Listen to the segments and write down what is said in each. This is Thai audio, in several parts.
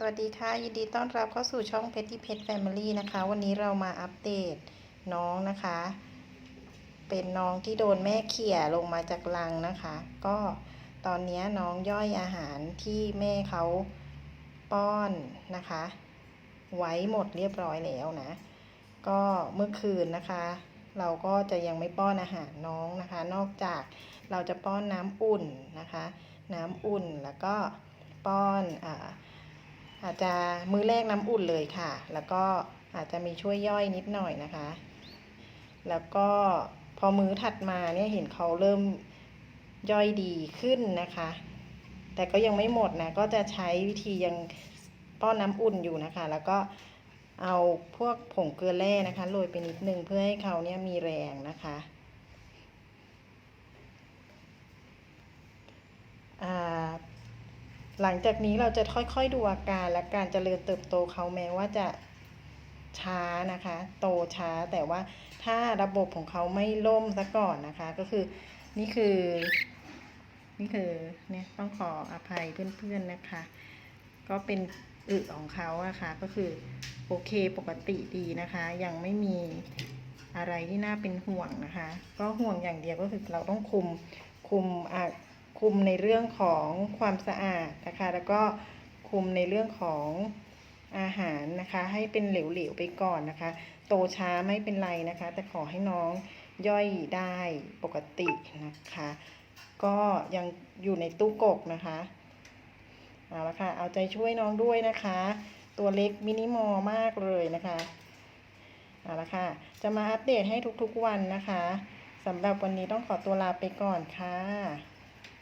สวัสดีค่ะยินดีต้อนรับเข้าสู่ช่อง Petty Pet Family นะคะ วันนี้เรามาอัปเดตน้องนะคะ เป็นน้องที่โดนแม่เขี่ยลงมาจากลังนะคะ ก็ตอนนี้น้องย่อยอาหารที่แม่เขาป้อนนะคะ ไว้หมดเรียบร้อยแล้วนะ ก็เมื่อคืนนะคะ เราก็จะยังไม่ป้อนอาหารน้องนะคะ นอกจากเราจะป้อนน้ำอุ่นนะคะ น้ำอุ่นแล้วก็ป้อนอ่า อาจจะมื้อแรกน้ำอุ่นเลยค่ะ แล้วก็อาจจะมีช่วยย่อยนิดหน่อยนะคะ แล้วก็พอมื้อถัดมาเนี่ยเห็นเขาเริ่มย่อยดีขึ้นนะคะ แต่ก็ยังไม่หมดนะ ก็จะใช้วิธียังป้อนน้ำอุ่นอยู่นะคะ แล้วก็เอาพวกผงเกลือแร่นะคะโรยไปนิดนึงเพื่อให้เขาเนี่ยมีแรงนะคะอ่า หลังจากนี้เราจะค่อยๆดูอาการและการเจริญเติบโตเขาแม้ว่าจะช้านะคะ โตช้าแต่ว่าถ้าระบบของเขาไม่ล่มซะก่อนนะคะ ก็คือนี่คือ นี่คือเนี่ยต้องขออภัยเพื่อนๆนะคะ ก็เป็นอึของเขาอะค่ะก็คือโอเคปกติดีนะคะ ยังไม่มีอะไรที่น่าเป็นห่วงนะคะ ก็ห่วงอย่างเดียวก็คือเราต้องคุมคุมอะ คุมในเรื่องของความสะอาดนะคะ แล้วก็คุมในเรื่องของอาหารนะคะ ให้เป็นเหลวๆไปก่อนนะคะ โตช้าไม่เป็นไรนะคะ แต่ขอให้น้องย่อยได้ปกตินะคะ ก็ยังอยู่ในตู้กกนะคะเอาละค่ะ เอาใจช่วยน้องด้วยนะคะ ตัวเล็กมินิมอลมากเลยนะคะเอาละค่ะ จะมาอัปเดตให้ทุกๆวันนะคะสำหรับวันนี้ต้องขอตัวลาไปก่อนค่ะ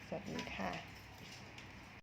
สวัสดีค่ะ